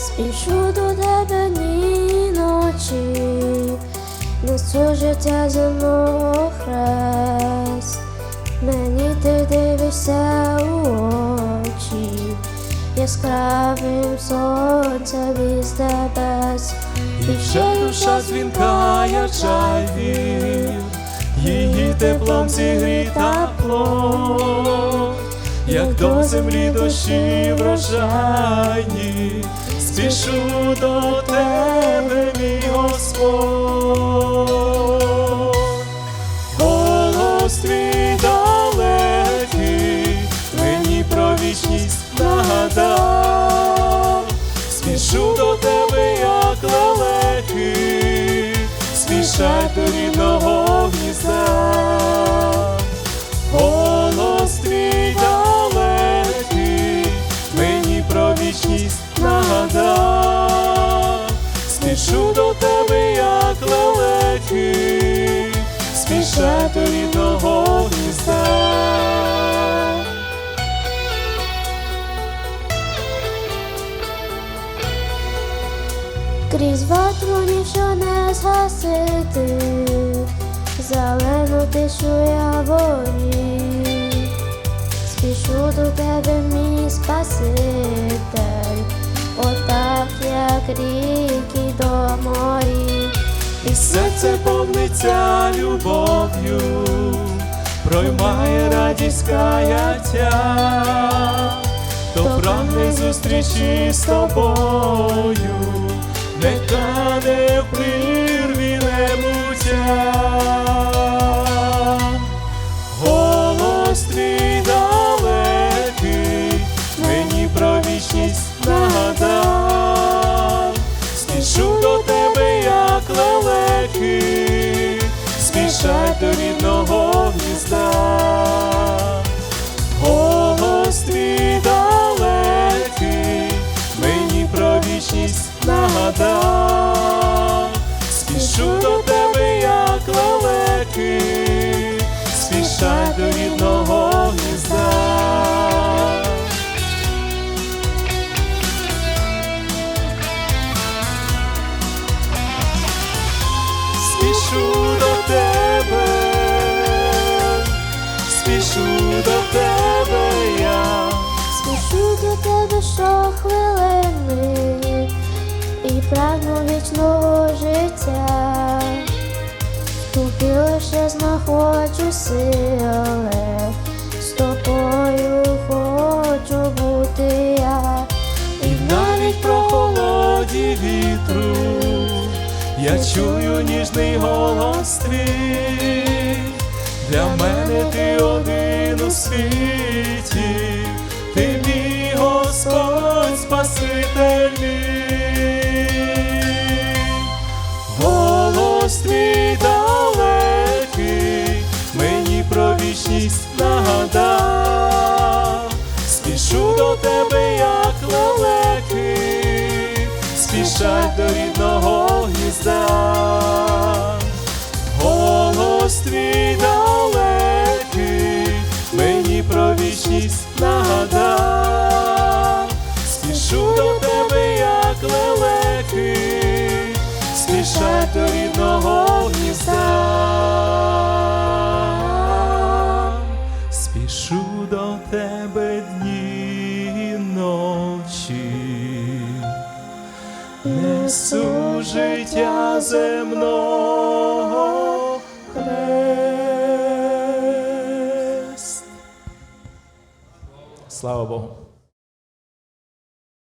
Спішу до тебе ні ночі, несу життя земного хрест. Мені ти дивишся у очі, яскравим сонцем із небес. І ще душа дзвінка, як чайвір, її теплом зігріта плоть, як до землі дощі врожайні, спішу до тебе, мій Господь. Голос твій далекий, мені про вічність нагадав, спішу до тебе, як лелеки, спішать до рідного гнізда. До рідного гнізда. Крізь ватру ніщо не згасити, зелену тишу я ворі, спішу до тебе, мій Спаситель, отак, як ріки до морі. І серце повниться любов'ю, проймає радість каяття, то прагне зустрічі з тобою, не кане спішу до тебе, спішу до тебе я, Спішу до тебе щохвилини і прагну вічного життя. Тобі лише знаходжу сили, чую ніжний голос твій. Для мене ти один у світі, ти мій Господь Спаситель мій. Голос твій далекий, мені про вічність спішать до рідного гнізда. Голос твій далекий, мені про вічність нагадав, спішу до тебе, як лелеки, спішать до рідного гнізда. Несу життя земного хрест. Слава Богу.